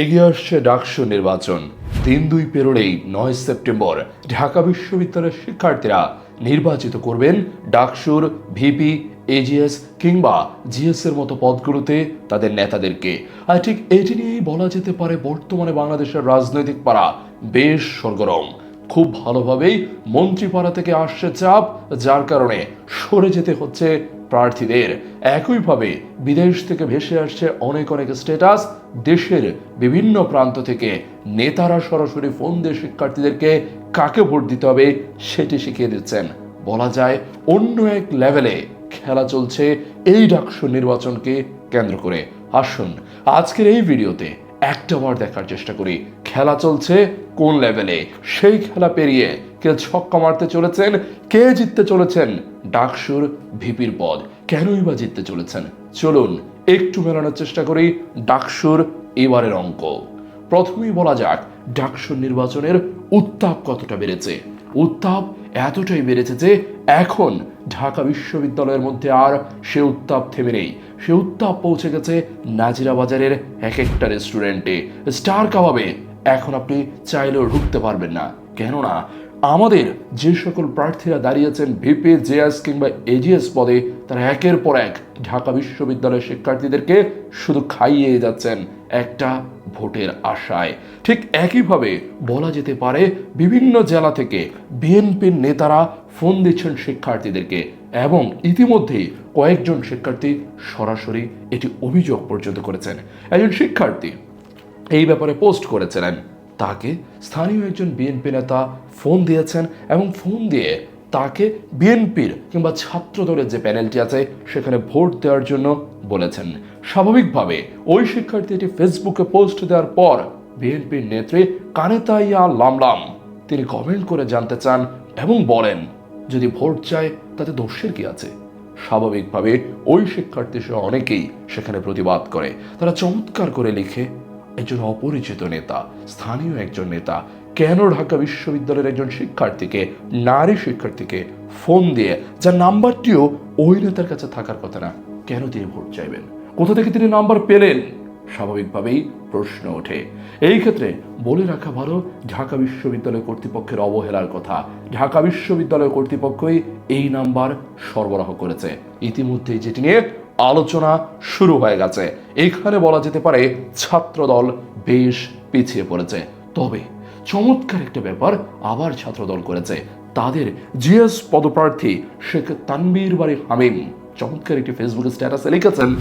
এগিয়ে আসছে ডাকসু নির্বাচন। দিন দুই পেরোলেই নয় সেপ্টেম্বর ঢাকা বিশ্ববিদ্যালয়ের শিক্ষার্থীরা নির্বাচিত করবেন ডাকসুর ভিপি এজিএস কিংবা জিএস এর মতো পদগুলোতে তাদের নেতাদেরকে। আর ঠিক এটি নিয়েই বলা যেতে পারে বর্তমানে বাংলাদেশের রাজনৈতিক পাড়া বেশ সরগরম। খুব ভালোভাবেই মন্ত্রীপাড়া থেকে আসছে চাপ, যার কারণে সরে যেতে হচ্ছে প্রার্থীদের একইভাবে বিদেশ থেকে ভেসে আসছে অনেক অনেক স্ট্যাটাস দেশের বিভিন্ন প্রান্ত থেকে নেতারা সরাসরি ফোন দিয়ে শিক্ষার্থীদেরকে কাকে ভোট দিতে হবে সেটি শিখিয়ে দিচ্ছেন। বলা যায়, অন্য এক লেভেলে খেলা চলছে এই ডাকসু নির্বাচনকে কেন্দ্র করে। আসুন, আজকের এই ভিডিওতে একটা বার দেখার চেষ্টা করি, খেলা চলছে কোন লেভেলে সেই খেলা পেরিয়ে কে ছক্কা মারতে চলেছেন। কে জিততে চলেছেন? ডাকসুর ভিপির পদ। কেনই বা জিততে চলেছেন? চলুন একটু মেলানোর চেষ্টা করি ডাকসুর এবারের অঙ্ক। প্রথমেই বলা যাক, ডাকসুর নির্বাচনের উত্তাপ কতটা বেড়েছে? উত্তাপ এতটাই বেড়েছে যে এখন ঢাকা বিশ্ববিদ্যালয়ের মধ্যে আর সে উত্তাপ থেমে নেই। সে উত্তাপ পৌঁছে গেছে নাজিরা বাজারের এক একটা রেস্টুরেন্টে। স্টার কাবাবে এখন আপনি চাইলেও ঢুকতে পারবেন না। কেননা আমাদের যে সকল প্রার্থীরা দাঁড়িয়েছেন ভিপি, জেএস কিংবা এজিএস পদে, তারা একের পর এক ঢাকা বিশ্ববিদ্যালয়ের শিক্ষার্থীদেরকে শুধু খাইয়ে যাচ্ছেন একটা ভোটের আশায়। ঠিক একইভাবে বলা যেতে পারে বিভিন্ন জেলা থেকে বিএনপির নেতারা ফোন দিচ্ছেন শিক্ষার্থীদেরকে এবং ইতিমধ্যেই কয়েকজন শিক্ষার্থী সরাসরি এটি অভিযোগ পর্যন্ত করেছেন। একজন শিক্ষার্থী এই ব্যাপারে পোস্ট করেছিলেন। তাকে স্থানীয় একজন বিএনপি নেতা ফোন দিয়েছেন এবং ফোন দিয়ে তাকে বিএনপির কিংবা ছাত্র দলের যে প্যানেলটি আছে, সেখানে ভোট দেওয়ার জন্য বলেছেন। স্বাভাবিকভাবে ওই শিক্ষার্থী এটি ফেসবুকে পোস্ট দেওয়ার পর বিএনপির নেত্রী কানেতাইয়া লামলাম তিনি কমেন্ট করে জানতে চান এবং বলেন, যদি ভোট চায়, তাতে দোষের কি আছে? স্বাভাবিকভাবে ওই শিক্ষার্থী সহ অনেকেই সেখানে প্রতিবাদ করে। তারা চমৎকার করে লিখে একজন অপরিচিত নেতা, স্থানীয় একজন নেতা, কেন ঢাকা বিশ্ববিদ্যালয়ের একজন শিক্ষার্থীকে, নারী শিক্ষার্থীকে ফোন দিয়ে, যার নাম্বারটিও ওই নেতার কাছে থাকার কথা না, কেন তিনি ভোট চাইবেন? কোথা থেকে তিনি নাম্বার পেলেন? স্বাভাবিকভাবেই প্রশ্ন ওঠে। এই ক্ষেত্রে বলে রাখা ভালো, ঢাকা বিশ্ববিদ্যালয় কর্তৃপক্ষের অবহেলার কথা। ঢাকা বিশ্ববিদ্যালয় কর্তৃপক্ষই এই নাম্বার সরবরাহ করেছে। ইতিমধ্যেই যেটি নিয়ে আলোচনা শুরু হয়ে গেছে। এখানে বলা যেতে পারে ছাত্রদল বেশ পিছিয়ে পড়েছে। তবে চমৎকার একটা ব্যাপার আবার ছাত্রদল করেছে। তাদের জিএস পদপ্রার্থী শেখ তানবীর বাড়ি হামিম চমৎকার একটি ফেসবুকে স্ট্যাটাসে লিখেছেন,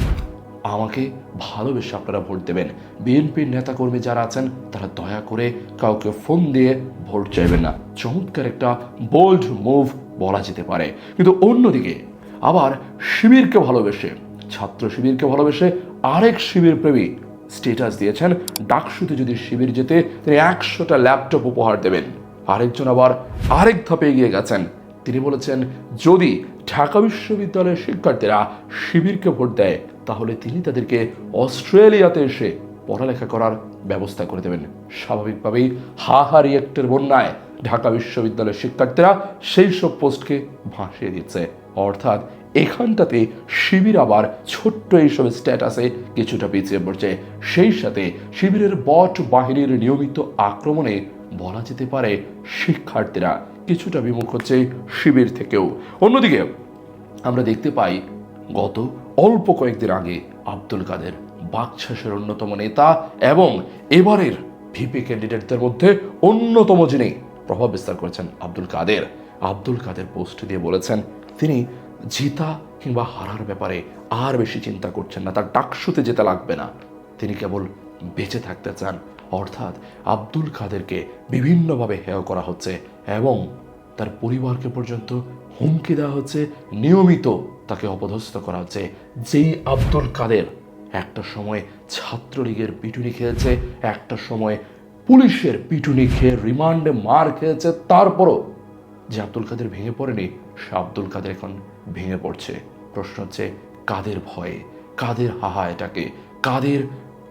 আমাকে ভালোবেসে আপনারা ভোট দেবেন। বিএনপির নেতাকর্মী যারা আছেন, তারা দয়া করে কাউকে ফোন দিয়ে ভোট চাইবেন না। চমৎকার একটা বোল্ড মুভ বলা যেতে পারে। কিন্তু অন্যদিকে আবার শিবিরকে ভালোবেসে, ছাত্র শিবিরকে ভালোবেসে আরেক শিবির প্রেমী স্টেটাস দিয়েছেন। ডাকসুতে যদি শিবির যেতে, তিনি একশোটা ল্যাপটপ উপহার দেবেন। আরেকজন আবার আরেক ধাপে এগিয়ে গেছেন। তিনি বলেছেন, যদি ঢাকা বিশ্ববিদ্যালয়ের শিক্ষার্থীরা শিবিরকে ভোট দেয়, তাহলে তিনি তাদেরকে অস্ট্রেলিয়াতে এসে পড়ালেখা করার ব্যবস্থা করে দেবেন। স্বাভাবিকভাবেই হা হা রিয়েক্টের বন্যায় ঢাকা বিশ্ববিদ্যালয়ের শিক্ষার্থীরা সেই সব পোস্টকে ভাসিয়ে দিচ্ছে। অর্থাৎ এখানটাতে শিবির আবার ছোট্ট এইসব স্ট্যাটাসে কিছুটা পিছিয়ে পড়ছে। সেই সাথে শিবিরের বট বাহিনীর নিয়মিত আক্রমণে বলা যেতে পারে শিক্ষার্থীরা কিছুটা বিমুখ হচ্ছে শিবির থেকেও। অন্যদিকে আমরা দেখতে পাই, গত অল্প কয়েকদিন আগে আব্দুল কাদের বাকশাসের অন্যতম নেতা এবং এবারের ভিপি ক্যান্ডিডেটদের মধ্যে অন্যতম যিনি প্রভাব বিস্তার করেছেন আব্দুল কাদের। আব্দুল কাদের পোস্ট দিয়ে বলেছেন তিনি জিতা কিংবা হারার ব্যাপারে আর বেশি চিন্তা করছেন না, তার ডাকসুতে যেতে লাগবে না। তিনি কেবল বেঁচে থাকতে চান। অর্থাৎ আব্দুল কাদেরকে বিভিন্নভাবে হেয় করা হচ্ছে এবং তার পরিবারকে পর্যন্ত হুমকি দেওয়া হচ্ছে, নিয়মিত তাকে অপদস্থ করা হচ্ছে। যেই আব্দুল কাদের একটা সময় ছাত্রলীগের পিটুনি খেয়েছে, একটা সময় পুলিশের পিটুনি খেয়ে রিমান্ডে মার খেয়েছে, তারপরও যে আব্দুল কাদের ভেঙে পড়েনি আব্দুল কাদের এখন ভেঙে পড়ছে। প্রশ্ন হচ্ছে, কাদের ভয়ে? কাদের হাহা এটাকে? কাদের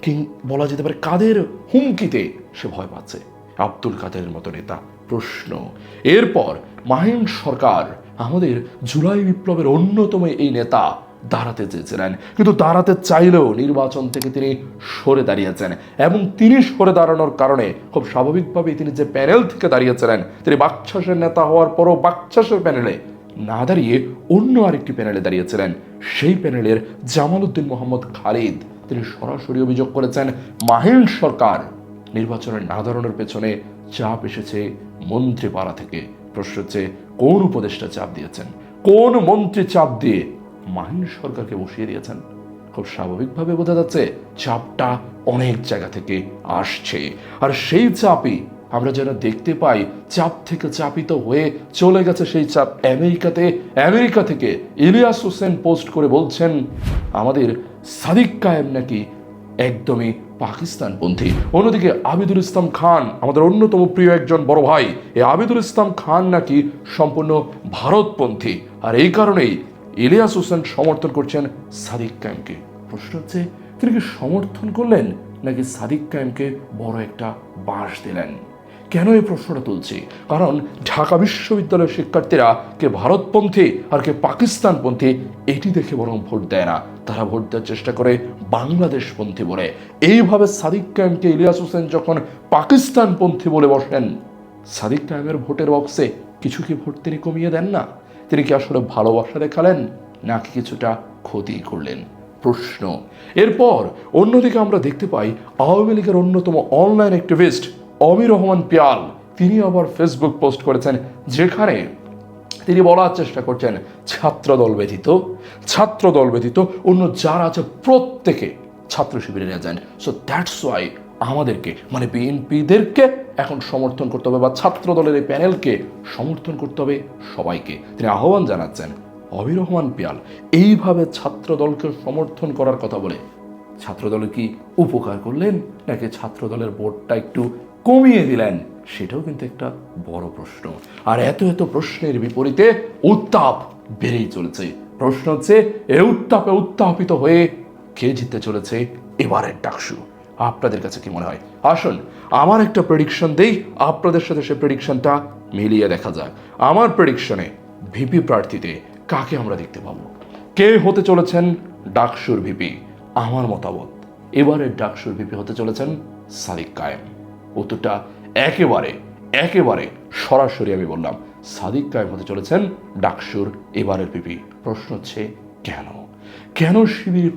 কিং বলা যেতে পারে, কাদের হুমকিতে সে ভয় পাচ্ছে? আব্দুল কাদের মতো নেতা, প্রশ্ন। এরপর মাহিন সরকার, আমাদের জুলাই বিপ্লবের অন্যতম এই নেতা দাঁড়াতে চেয়েছিলেন। কিন্তু দাঁড়াতে চাইলেও নির্বাচন থেকে তিনি সরে দাঁড়িয়েছেন এবং তিনি সরে দাঁড়ানোর কারণে খুব স্বাভাবিকভাবেই তিনি যে প্যানেল থেকে দাঁড়িয়েছিলেন, তিনি বাকছাসের নেতা হওয়ার পরও বাকছাসের প্যানেলে না দাঁড়িয়ে অন্য আরেকটি প্যানেলে দাঁড়িয়েছিলেন। সেই প্যানেলের জামাল উদ্দিন মোহাম্মদ খালিদ। তিনি সরাসরি অভিযোগ করেছেন মাহিন সরকার নির্বাচনের না দাঁড়ানোর পেছনে চাপ এসেছে, মন্ত্রীপাড়া থেকে প্রশ্ন হচ্ছে, কোন উপদেষ্টা চাপ দিয়েছেন? কোন মন্ত্রী চাপ দিয়ে মাহিন সরকারকে বসিয়ে দিয়েছেন। খুব স্বাভাবিকভাবে বোঝা যাচ্ছে, চাপটা অনেক জায়গা থেকে আসছে। আর সেই চাপই আমরা যেন দেখতে পাই, চাপ থেকে চাপিত হয়ে চলে গেছে সেই চাপ আমেরিকাতে। আমেরিকা থেকে ইলিয়াস হোসেন পোস্ট করে বলছেন, আমাদের সাদিক কায়েম নাকি একদমই পাকিস্তানপন্থী অন্যদিকে আবিদুল ইসলাম খান, আমাদের অন্যতম প্রিয় একজন বড় ভাই, এই আবিদুল ইসলাম খান নাকি সম্পূর্ণ ভারতপন্থী। আর এই কারণেই ইলিয়াস হোসেন সমর্থন করছেন সাদিক কায়েমকে। প্রশ্ন হচ্ছে, তিনি কি সমর্থন করলেন নাকি সাদিক কায়েমকে বড় একটা বাঁশ দিলেন? কেন এই প্রশ্নটা তুলছি? কারণ ঢাকা বিশ্ববিদ্যালয়ের শিক্ষার্থীরা কে ভারতপন্থী আর কে পাকিস্তানপন্থী, এটি দেখে বরং ভোট দেয় না। তারা ভোট দেওয়ার চেষ্টা করে বাংলাদেশপন্থী বলে। এইভাবে সাদিক কায়েমকে ইলিয়াস হোসেন যখন পাকিস্তানপন্থী বলে বসেন, সাদিক কায়েমের ভোটের বক্সে কিছু কি ভোট তিনি কমিয়ে দেন না? তিনি কি আসলে ভালোবাসা দেখালেন, নাকি কিছুটা ক্ষতি করলেন? প্রশ্ন। এরপর অন্যদিকে আমরা দেখতে পাই, আওয়ামী লীগের অন্যতম অনলাইন অ্যাক্টিভিস্ট অমির রহমান পিয়াল, তিনি আবার ফেসবুক পোস্ট করেছেন, যেখানে তিনি বলার চেষ্টা করছেন, ছাত্রদল ব্যতীত ছাত্রদল ব্যতীত অন্য যারা আছে প্রত্যেকে ছাত্র শিবিরে যান। সো দ্যাটস ওয়াই আমাদেরকে মানে বিএনপিদেরকে এখন সমর্থন করতে হবে বা ছাত্র দলের এই প্যানেলকে সমর্থন করতে হবে সবাইকে। তিনি আহ্বান জানাচ্ছেন অবির রহমান পিয়াল, এইভাবে ছাত্র দলকে সমর্থন করার কথা বলে। ছাত্রদলে কি উপকার করলেন নাকি ছাত্রদলের ভোটটা একটু কমিয়ে দিলেন? সেটাও কিন্তু একটা বড় প্রশ্ন। আর এত এত প্রশ্নের বিপরীতে উত্তাপ বেড়েই চলেছে। প্রশ্ন হচ্ছে, এ উত্তাপে উত্তাপিত হয়ে কে জিততে চলেছে? এবারের ডাকসু। আপনাদের কাছে কি মনে হয়? আসুন, আমার একটা প্রেডিকশন দেই, আপনাদের সাথে সে প্রেডিকশনটা মিলিয়ে দেখা যাক। আমার প্রেডিকশনে ভিপি প্রার্থীতে কাকে আমরা দেখতে পাবো? কে হতে চলেছেন ডাকসুর ভিপি আমার মতামত। এবারের ডাকসুর ভিপি হতে চলেছেন সাদিক কায়েম। উত্তরটা একেবারে একেবারে সরাসরি আমি বললাম, সাদিক কায়েম হতে চলেছেন ডাকসুর এবারের ভিপি প্রশ্ন হচ্ছে, কেন? কেন শিবির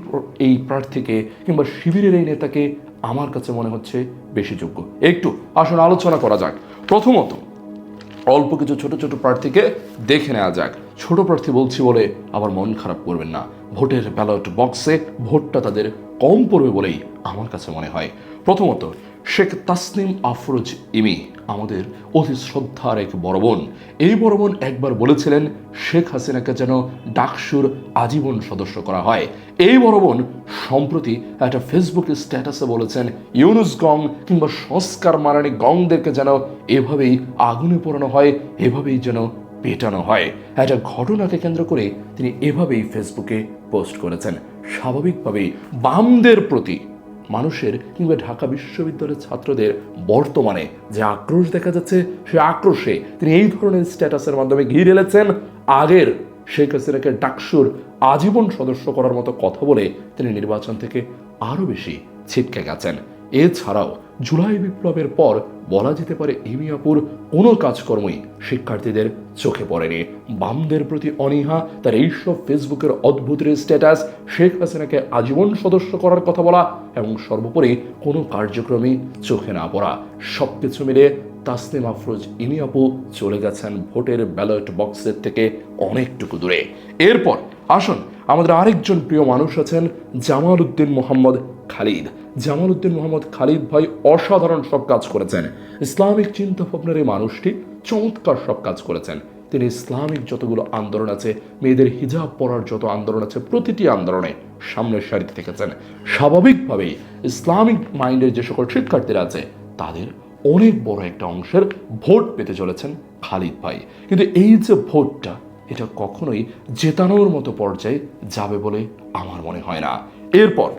এই প্রার্থীকে কিংবা শিবিরের এই নেতাকে আমার কাছে মনে হচ্ছে বেশি যোগ্য। একটু আসুন, আলোচনা করা যাক। প্রথমত, অল্প কিছু ছোট ছোট প্রার্থীকে দেখে নেওয়া যাক। ছোট প্রার্থী বলছি বলে আবার মন খারাপ করবেন না। ভোটের ব্যালট বক্সে ভোটটা তাদের কম পড়বে বলেই আমার কাছে মনে হয়। প্রথমত, শেখ তাসনিম আফরোজ ইমি। আমাদের অতি শ্রদ্ধার এক বড় বোন। এই বড় বোন একবার বলেছিলেন, শেখ হাসিনাকে যেন ডাকসুর আজীবন সদস্য করা হয়। এই বড় বোন সম্প্রতি একটা ফেসবুক স্ট্যাটাসে বলেছেন, ইউনুস গং কিংবা সংস্কার মারানি গংদেরকে যেন এভাবেই আগুনে পোড়ানো হয়, এভাবেই যেন পেটানো হয়। একটা ঘটনাকে কেন্দ্র করে তিনি এভাবেই ফেসবুকে পোস্ট করেছেন। স্বাভাবিকভাবেই বামদের প্রতি মানুষের কিংবা ঢাকা বিশ্ববিদ্যালয়ের ছাত্রদের বর্তমানে যে আক্রোশ দেখা যাচ্ছে, সে আক্রোশে তিনি এই ধরনের স্ট্যাটাসের মাধ্যমে ঘিরে এলেছেন আগের শেখ হাসিনাকে ডাকসুর আজীবন সদস্য করার মতো কথা বলে তিনি নির্বাচন থেকে আরও বেশি ছিটকে গেছেন। এছাড়াও জুলাই বিপ্লবের পর বলা যেতে পারে ইমিয়াপুর কোনো কাজকর্মই শিক্ষার্থীদের চোখে পড়েনি। বামদের প্রতি অনীহা, তার এইসব ফেসবুকের অদ্ভুত স্ট্যাটাস শেখ হাসিনাকে আজীবন সদস্য করার কথা বলা এবং সর্বোপরি কোনো কার্যক্রমই চোখে না পড়া। সব কিছু মিলে তাসনিম আফরোজ ইমিয়াপু চলে গেছেন ভোটের ব্যালট বক্সের থেকে অনেকটুকু দূরে। এরপর আসুন, আমাদের আরেকজন প্রিয় মানুষ আছেন জামাল উদ্দিন মোহাম্মদ খালিদ। জামাল উদ্দিন মোহাম্মদ খালিদ ভাই অসাধারণ সব কাজ করেছেন। ইসলামিক চিন্তা ভাবনার এই মানুষটি চমৎকার সব কাজ করেছেন। তিনি ইসলামিক যতগুলো আন্দোলন আছে, মেয়েদের হিজাব পরার যত আন্দোলন আছে, প্রতিটি আন্দোলনে সামনের সারিতে থেকেছেন। স্বাভাবিকভাবেই ইসলামিক মাইন্ডের যে সকল শিক্ষার্থীরা আছে, তাদের অনেক বড় একটা অংশের ভোট পেতে চলেছেন খালিদ ভাই। কিন্তু এই যে ভোটটা এটা কখনোই জেতানোর মতো পর্যায়ে যাবে বলে আমার মনে হয় না। এরপর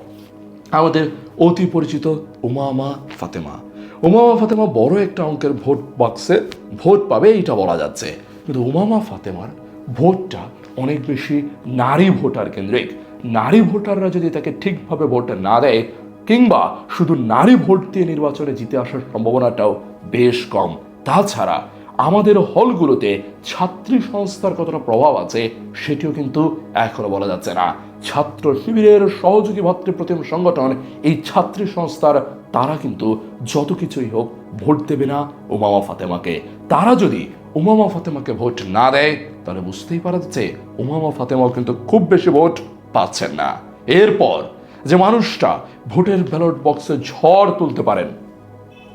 আমাদের অতি পরিচিত উমামা ফাতেমা। উমামা ফাতেমা বড় একটা অঙ্কের ভোট বাক্সে ভোট পাবে, এইটা বলা যাচ্ছে। কিন্তু উমামা ফাতেমার ভোটটা অনেক বেশি নারী ভোটার কেন্দ্রিক। নারী ভোটাররা যদি তাকে ঠিকভাবে ভোট না দেয়, কিংবা শুধু নারী ভোট দিয়ে নির্বাচনে জিতে আসার সম্ভাবনাটাও বেশ কম। তাছাড়া আমাদের হলগুলোতে ছাত্রী সংস্থার কতটা প্রভাব আছে সেটিও কিন্তু এখনও বলা যাচ্ছে না। ছাত্র শিবিরের সহযোগী ভাতৃপ্রতিম সংগঠন, এই ছাত্রী সংস্থার, তারা কিন্তু যত কিছুই হোক ভোট দেবে না উমামা ফাতেমাকে। তারা যদি উমামা ফাতেমাকে ভোট না দেয়, তাহলে বুঝতেই পারা যাচ্ছে উমামা ফাতেমাও কিন্তু খুব বেশি ভোট পাচ্ছেন না। এরপর যে মানুষটা ভোটের ব্যালট বক্সে ঝড় তুলতে পারেন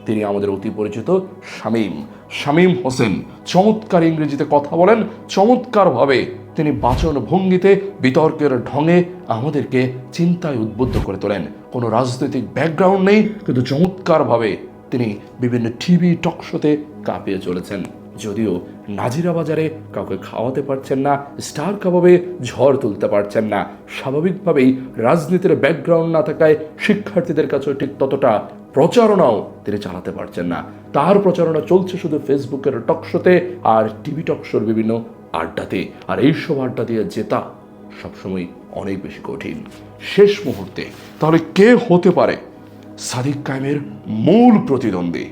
তিনি আমাদের অতি পরিচিত শামীম। শামীম হোসেন চমৎকার ইংরেজিতে কথা বলেন, চমৎকারভাবে তিনি বাচন ভঙ্গিতে, বিতর্কের ঢঙে আমাদেরকে চিন্তায় উদ্বুদ্ধ করে তোলেন। কোনো রাজনৈতিক ব্যাকগ্রাউন্ড নেই, কিন্তু চমৎকারভাবে তিনি বিভিন্ন টিভি টকশোতে কাঁপিয়ে চলেছেন। যদিও নাজিরা বাজারে কাউকে খাওয়াতে পারছেন না, স্টার কাবাবে ঝড় তুলতে পারছেন না, স্বাভাবিকভাবেই রাজনীতির ব্যাকগ্রাউন্ড না থাকায় শিক্ষার্থীদের কাছেও ঠিক ততটা প্রচারণাও তিনি চালাতে পারছেন না। তার প্রচারণা চলছে শুধু ফেসবুকের টকশোতে আর টিভি টকশোর বিভিন্ন আড্ডাতে। আর এইসব আড্ডা দিয়ে জেতা সবসময় অনেক বেশি কঠিন। শেষ মুহূর্তে তাহলে কে হতে পারে? সাদিক কায়েমের মূল প্রতিদ্বন্দ্বী।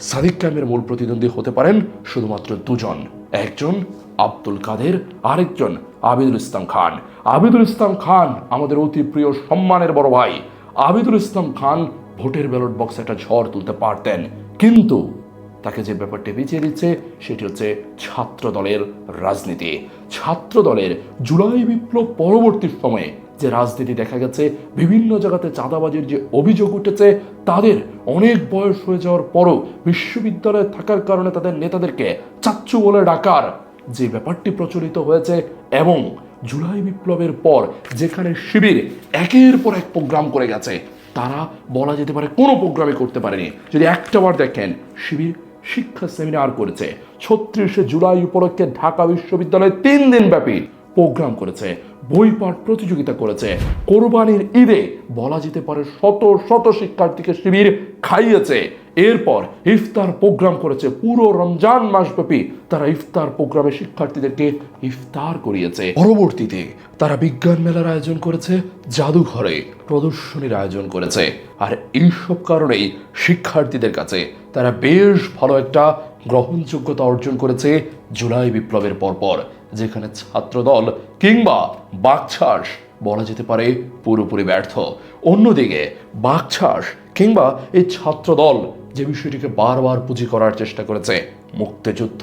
সাদিক কায়েমের মূল প্রতিদ্বন্দ্বী হতে পারেন শুধুমাত্র দুজন। একজন আব্দুল কাদের, আরেকজন আবিদুল ইসলাম খান। আবিদুল ইসলাম খান আমাদের অতি প্রিয় সম্মানের বড় ভাই। আবিদুল ইসলাম খান ভোটের ব্যালট বক্সে একটা ঝড় তুলতে পারতেন। কিন্তু তাকে যে ব্যাপারটি পিছিয়ে দিচ্ছে, সেটি হচ্ছে ছাত্র দলের রাজনীতি। ছাত্র দলের জুলাই বিপ্লব পরবর্তী সময়ে যে রাজনীতি দেখা গেছে, বিভিন্ন জায়গাতে চাঁদাবাজির যে অভিযোগ উঠেছে, তাদের অনেক বয়স হয়ে যাওয়ার পরও বিশ্ববিদ্যালয়ে থাকার কারণে তাদের নেতাদেরকে চাচ্চু বলে ডাকার যে ব্যাপারটি প্রচলিত হয়েছে এবং জুলাই বিপ্লবের পর যেখানে শিবির একের পর এক প্রোগ্রাম করে গেছে তারা বলা যেতে পারে কোনো প্রোগ্রামে করতে পারেনি। যদি একটা বার দেখেন, শিবির শিক্ষা সেমিনার করেছে। ছত্রিশে জুলাই উপলক্ষে ঢাকা বিশ্ববিদ্যালয়ে তিন দিন ব্যাপী প্রোগ্রাম করেছে, বই পাঠ প্রতিযোগিতা করেছে। কোরবানির ঈদে বলা যেতে পারে শত শত শিক্ষার্থীকে শিবির খাইয়েছে। এরপর ইফতার প্রোগ্রাম করেছে পুরো রমজান মাসব্যাপী। তারা ইফতার প্রোগ্রামে শিক্ষার্থীদেরকে ইফতার করিয়েছে। পরবর্তীতে তারা বিজ্ঞান মেলার আয়োজন করেছে, জাদুঘরে প্রদর্শনীর আয়োজন করেছে। আর এইসব কারণেই শিক্ষার্থীদের কাছে তারা বেশ ভালো একটা গ্রহণযোগ্যতা অর্জন করেছে জুলাই বিপ্লবের পরপর, যেখানে ছাত্রদল কিংবা বাকছাস বলা যেতে পারে পুরোপুরি ব্যর্থ। অন্যদিকে বাকছাস কিংবা এই ছাত্রদল যে বিষয়টিকে বারবার পুঁজি করার চেষ্টা করেছে, মুক্তিযুদ্ধ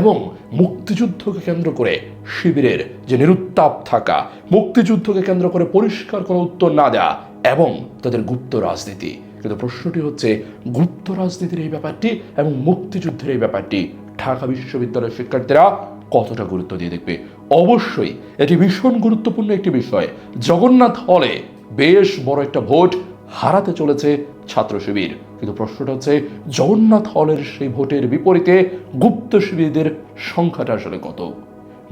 এবং মুক্তিযুদ্ধকে কেন্দ্র করে শিবিরের যে নিরুত্তাপ থাকা, মুক্তিযুদ্ধকে কেন্দ্র করে পরিষ্কার কোনো উত্তর না দেওয়া এবং তাদের গুপ্ত রাজনীতি। কিন্তু প্রশ্নটি হচ্ছে, গুপ্ত রাজনীতির এই ব্যাপারটি এবং মুক্তিযুদ্ধের এই ব্যাপারটি ঢাকা বিশ্ববিদ্যালয়ের শিক্ষার্থীরা কতটা গুরুত্ব দিয়ে দেখবে? অবশ্যই এটি ভীষণ গুরুত্বপূর্ণ একটি বিষয়। জগন্নাথ হলে বেশ বড় একটা ভোট হারাতে চলেছে ছাত্র শিবির। কিন্তু প্রশ্নটা হচ্ছে, জগন্নাথ হলের সেই ভোটের বিপরীতে গুপ্ত শিবিরদের সংখ্যাটা আসলে কত?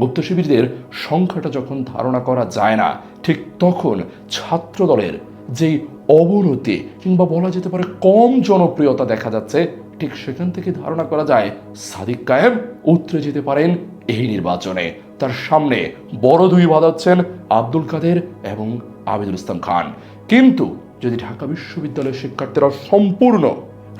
গুপ্ত শিবিরদের সংখ্যাটা যখন ধারণা করা যায় না, ঠিক তখন ছাত্র দলের যেই অবনতি কিংবা বলা যেতে পারে কম জনপ্রিয়তা দেখা যাচ্ছে, ঠিক সেখান থেকে ধারণা করা যায়, সাদিক কায়েম উতরে যেতে পারেন এই নির্বাচনে। তার সামনে বড় দুই বাজাচ্ছেন আব্দুল কাদের এবং আবিদুল ইসলাম খান। কিন্তু যদি ঢাকা বিশ্ববিদ্যালয়ের শিক্ষার্থীরা সম্পূর্ণ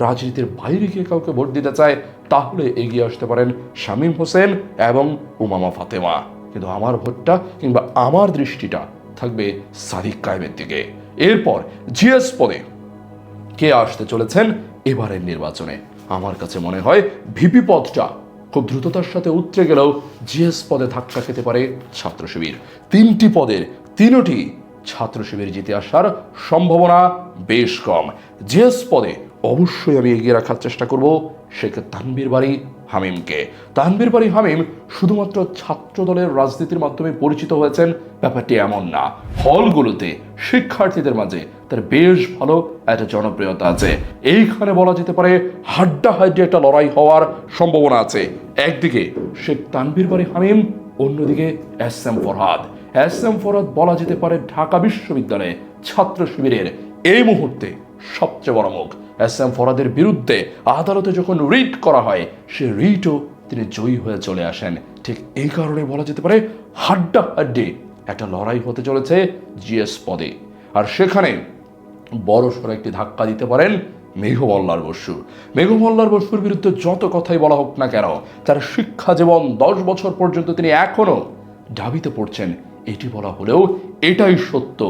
রাজনীতির বাইরে গিয়ে কাউকে ভোট দিতে চায়, তাহলে এগিয়ে আসতে পারেন শামীম হোসেন এবং উমামা ফাতেমা। কিন্তু আমার ভোটটা কিংবা আমার দৃষ্টিটা থাকবে সাদিক কায়েমের দিকে। এরপর জিএস পদে কে আসতে চলেছেন? এবারের নির্বাচনে। আমার কাছে মনে হয় ভিপি পদটা খুব দ্রুততার সাথে উতরে গেলেও জিএস পদে ধাক্কা খেতে পারে ছাত্র শিবির। তিনটি পদের তিনটি ছাত্র শিবির জিতে আসার সম্ভাবনা বেশ কম। জিএস পদে অবশ্যই আমি এগিয়ে রাখার চেষ্টা করব শেখ তানবীর বাড়ি হামিমকে। তানবীর বাড়ি হামিম শুধুমাত্র ছাত্র দলের রাজনীতির মাধ্যমে পরিচিত হয়েছেন, ব্যাপারটি এমন না। হলগুলোতে শিক্ষার্থীদের মাঝে তার বেশ ভালো একটা জনপ্রিয়তা আছে। এইখানে বলা যেতে পারে, হাড্ডা হাড্ডাহাড্ডি একটা লড়াই হওয়ার সম্ভাবনা আছে। একদিকে শেখ তানবীর বাড়ি হামিম, অন্যদিকে S M Farhad. S M Farhad বলা যেতে পারে ঢাকা বিশ্ববিদ্যালয়ে ছাত্র শিবিরের এই মুহূর্তে সবচেয়ে বড় মুখ। এস এম ফরাদের বিরুদ্ধে আদালতে যখন রিট করা হয়, সে রিটও তিনি জয়ী হয়ে চলে আসেন। ঠিক এই কারণে বলা যেতে পারে হাড্ডাহাড্ডি একটা লড়াই হতে চলেছে জিএস পদে। আর সেখানে বড় সড়ো একটি ধাক্কা দিতে পারেন মেঘমল্লার বসু। মেঘমল্লার বসুর বিরুদ্ধে যত কথাই বলা হোক না কেন, তার শিক্ষা জীবন দশ বছর পর্যন্ত তিনি এখনও ঢাবিতে পড়ছেন। এটি বলা হলেও এটাই সত্য।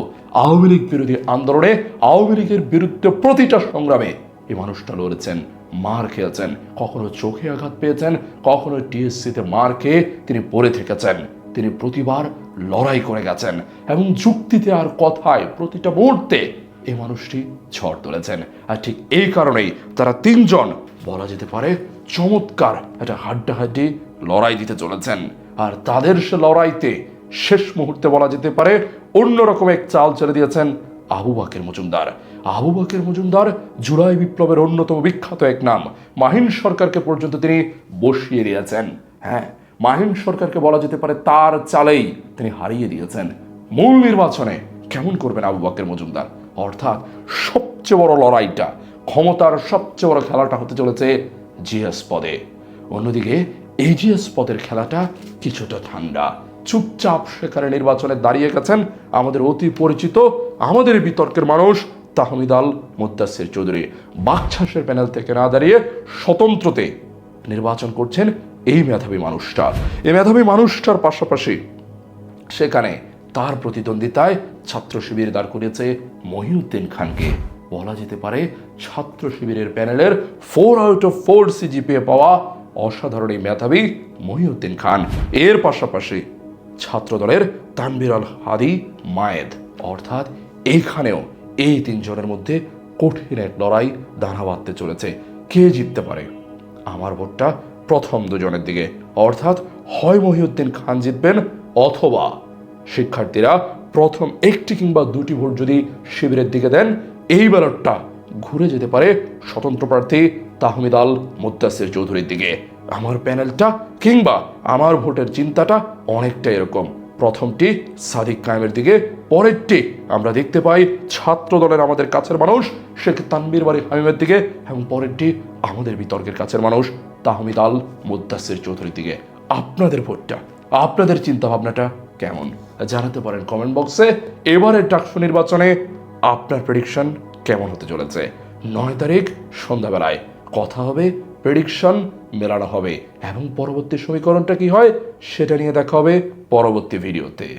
আওয়ামী লীগ বিরোধী আন্দোলনে আওয়ামী লীগের বিরুদ্ধে প্রতিটা সংগ্রামে এই মানুষটা লড়েছেন, মার খেয়েছেন, কখনো চোখে আঘাত পেয়েছেন, কখনো টিএসসিতে মার খেয়ে তিনি পড়ে থেকেছেন, তিনি প্রতিবার লড়াই করে গেছেন এবং যুক্তিতে আর কথায় প্রতিটা মুহূর্তে এই মানুষটি ঝড় তুলেছেন। আর ঠিক এই কারণেই তারা তিনজন, বলা যেতে পারে, চমৎকার একটা হাড্ডাহাড্ডি লড়াই দিতে চলেছেন। আর তাদের সে লড়াইতে শেষ মুহূর্তে বলা যেতে পারে অন্যরকম এক চাল ছেড়ে দিয়েছেন আবু বাকের মজুমদার। আবু বাকের মজুমদার জুলাই বিপ্লবের অন্যতম বিখ্যাত এক নাম। মাহিন সরকারকে পর্যন্ত তিনি বসিয়ে দিয়েছেন। হ্যাঁ মাহিন সরকারকে বলা যেতে পারে তার চালেই তিনি হারিয়ে দিয়েছেন। মূল নির্বাচনে কেমন করবেন আবু বাকের মজুমদার? অর্থাৎ সবচেয়ে বড় লড়াইটা, ক্ষমতার সবচেয়ে বড় খেলাটা হতে চলেছে জিএস পদে। অন্যদিকে এই এজিএস পদের খেলাটা কিছুটা ঠান্ডা। চুপচাপ সেখানে নির্বাচনে দাঁড়িয়ে গেছেন আমাদের অতি পরিচিত, আমাদের বিতর্কের মানুষ তাহমিদ আল মুদাসির চৌধুরী। বাকছাসের প্যানেল থেকে না দাঁড়িয়ে স্বতন্ত্রতে নির্বাচন করছেন এই মেধাবী মানুষটা। এই মেধাবী মানুষটার পাশাপাশি সেখানে তার প্রতিদ্বন্দ্বিতায় ছাত্র শিবির দাঁড় করিয়েছে মহিউদ্দিন খানকে। বলা যেতে পারে ছাত্র শিবিরের প্যানেলের four out of four CGPA পাওয়া অসাধারণ এই মেধাবী মহিউদ্দিন খান। এর পাশাপাশি ছাত্রদলের তানবির আল হাদি মায়েদ। অর্থাৎ এইখানেও এই তিনজনের মধ্যে কঠিন এক লড়াই দানা বাঁধতে চলেছে। কে জিততে পারে? আমার ভোটটা প্রথম দুজনের দিকে। অর্থাৎ হয় মহিউদ্দিন খান জিতবেন অথবা শিক্ষার্থীরা প্রথম একটি কিংবা দুটি ভোট যদি শিবিরের দিকে দেন, এই ব্যালটটা ঘুরে যেতে পারে স্বতন্ত্র প্রার্থী তাহমিদ আল মুদাসির চৌধুরীর দিকে। আমার প্যানেলটা কিংবা আমার ভোটের চিন্তাটা অনেকটা এরকম। প্রথমটি সাদিক কায়েমের দিকে, পরেরটি আমরা দেখতে পাই ছাত্র দলের আমাদের কাছের মানুষ, শেখ তানবির বাড়ি হামিমের দিকে এবং পরেরটি আমাদের বিতর্কের কাছের মানুষ, তাহমিদ আল মুদাসির চৌধুরীর দিকে। আপনাদের ভোটটা, আপনাদের চিন্তা ভাবনাটা কেমন? জানাতে পারেন কমেন্ট বক্সে এবারের ডাকসু নির্বাচনে আপনার প্রেডিকশন কেমন হতে চলেছে? নয় তারিখ সন্ধ্যাবেলায়। কথা হবে প্রেডিকশন মেলানো হবে। এবং পরবর্তী সমীকরণটা কি হয়? সেটা নিয়ে দেখা হবে পরবর্তী ভিডিওতে।